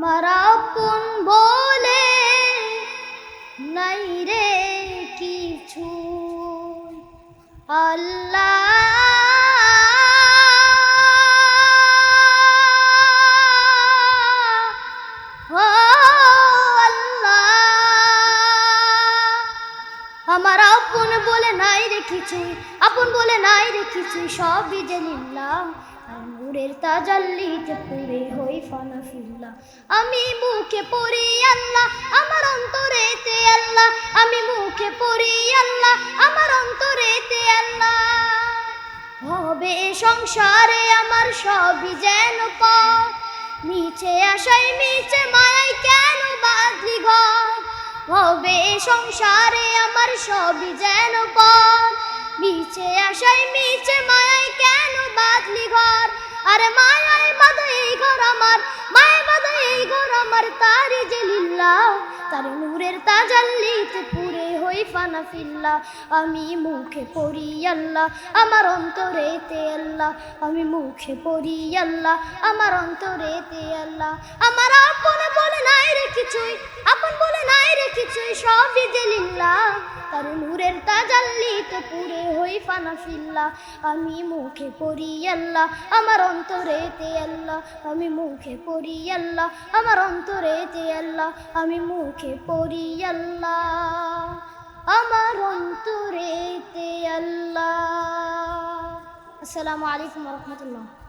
আমার আপন বলে নাই রে কিছু। আল্লাহ আমার আপন বলে নাই রে কিছুই আপন বলে নাই রে কিছুই সবই যে নিলাম। আর নূরের তাজাল্লিতে পুরে হই আমি মুখে পড়ি আল্লাহ, আমার অন্তরেতে আল্লাহ। আমি মুখে পড়ি আল্লাহ, আমার অন্তরেতে আল্লাহ। হবে সংসারে আমার সবই যেন পথ। মিছে আশাই মিছে মায়াই কেন বাঁধলি ঘর? হবে সংসারে আমার সবই যেন পথ। মিছে আশাই মিছে মায়াই কেন বাঁধলি ঘর? আরে বাঁধা ঘর আমার, মায় বাঁধা এই আমার, তারে যে লিল্লা তার নূরের তাজাল্লিতে পুরে হই ফানা ফিল্লা। আমি মুখে পড়ি আল্লাহ, আমার অন্তরেতে আল্লাহ। আমি মুখে পড়ি আল্লাহ, আমার অন্তরেতে আল্লাহ। আমার আপন বলে নাই রে কিছুই, আপন বলে নাই রে কিছুই, সবই যে লিল্লা তার নূরের তাজাল্লিতে পুরে হই ফানা আমি মুখে পড়ি আল্লাহ, আমার অন্তরেতে আল্লাহ, আমি মুখে পড়ি আল্লাহ, আমার অন্তরেতে আল্লাহ, আমি মুখে পড়ি আল্লাহ, আমার অন্তরেতে আল্লাহ। আসসালামু আলাইকুম রহমতুল্লাহ।